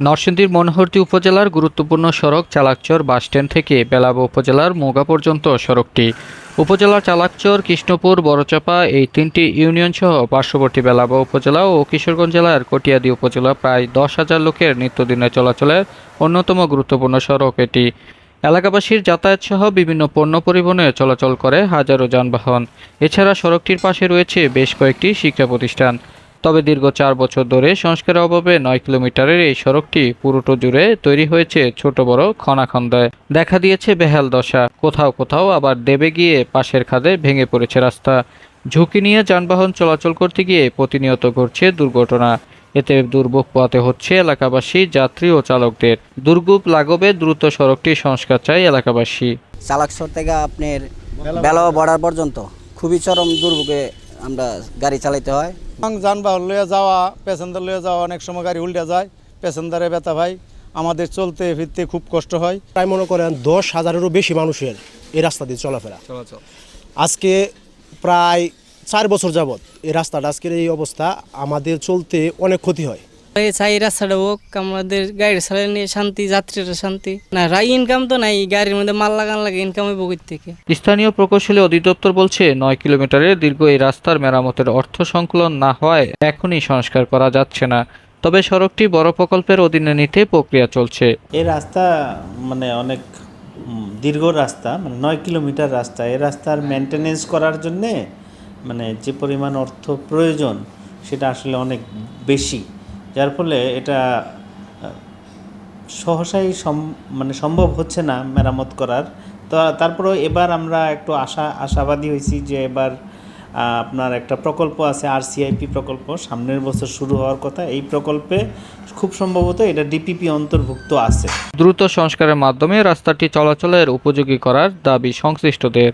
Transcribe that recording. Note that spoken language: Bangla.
নরসিংদীর মনোহরদী উপজেলার গুরুত্বপূর্ণ সড়ক চালাকচর বাসস্ট্যান্ড থেকে বেলাব উপজেলার মোগা পর্যন্ত সড়কটি। উপজেলার চালাকচর কৃষ্ণপুর, বড়চাপা এই তিনটি ইউনিয়ন সহ পার্শ্ববর্তী বেলাবা উপজেলা ও কিশোরগঞ্জ জেলার কটিয়াদি উপজেলা প্রায় দশ হাজার লোকের নিত্যদিনের চলাচলের অন্যতম গুরুত্বপূর্ণ সড়ক এটি। এলাকাবাসীর যাতায়াত সহ বিভিন্ন পণ্য পরিবহনে চলাচল করে হাজারো যানবাহন। এছাড়া সড়কটির পাশে রয়েছে বেশ কয়েকটি শিক্ষা প্রতিষ্ঠান। তবে দীর্ঘ চার বছর ধরে সংস্কারের অভাবে নয় কিলোমিটারের এই সড়কটি পুরোটো জুড়ে তৈরি হয়েছে ছোট বড় খনাখন্দায় দেখা দিয়েছে বেহাল দশা। কোথাও কোথাও আবার দেবে গিয়ে পাশের খাদে ভেঙে পড়েছে রাস্তা। ঝুঁকি নিয়ে যানবাহন চলাচল করতে গিয়ে প্রতিনিয়ত ঘটছে দুর্ঘটনা। এতে দুর্ভোগ পোয়াতে হচ্ছে এলাকাবাসী, যাত্রী ও চালকদের। দুর্ভোগ লাগবে দ্রুত সড়কটি সংস্কার চাই এলাকাবাসী। চালাকসর থেকে আপনার বেলাও বর্ডার পর্যন্ত খুবই চরম দুর্ভোগে আমরা গাড়ি চালাইতে হয়। এবং যানবাহন লয়ে যাওয়া প্যাসেঞ্জার লয়ে যাওয়া অনেক সময় গাড়ি উল্টে যায়। প্যাসেঞ্জারে ব্যথা ভাই আমাদের চলতে ফিরতে খুব কষ্ট হয়। প্রায় মনে করেন দশ হাজারেরও বেশি মানুষের এই রাস্তা দিয়ে চলাফেরা। আজকে প্রায় চার বছর যাবৎ এই রাস্তাটা আজকের এই অবস্থা আমাদের চলতে অনেক ক্ষতি হয়। এই চাই রাস্তাটা হোক আমাদের গাড়ি চালালে নিয়ে শান্তি যাত্রীরা শান্তি। না রাই ইনকাম তো নাই গাড়ির মধ্যে মাল লাগান লাগে ইনকাম হইব থেকে? স্থানীয় প্রকৌশলী অধিদপ্তর বলছে নয় কিলোমিটারের দীর্ঘ এই রাস্তার মেরামতের অর্থ সংকলন না হওয়ায় এখনই সংস্কার করা যাচ্ছে না। তবে সড়কটি বড় প্রকল্পের অধীনে নিতে প্রক্রিয়া চলছে। এই রাস্তা মানে অনেক দীর্ঘ রাস্তা মানে নয় কিলোমিটার রাস্তা। এই রাস্তার মেনটেনেন্স করার জন্যে মানে যে পরিমাণ অর্থ প্রয়োজন সেটা আসলে অনেক বেশি। যার ফলে এটা সহসাই সম মানে সম্ভব হচ্ছে না মেরামত করার। তো তারপরেও এবার আমরা একটু আশা, আশাবাদী হয়েছি যে এবার আপনার একটা প্রকল্প আছে আরসিআইপি প্রকল্প। সামনের বছর শুরু হওয়ার কথা। এই প্রকল্পে খুব সম্ভবত এটা ডিপিপি অন্তর্ভুক্ত আছে। দ্রুত সংস্কারের মাধ্যমে রাস্তাটি চলাচলের উপযোগী করার দাবি সংশ্লিষ্টদের।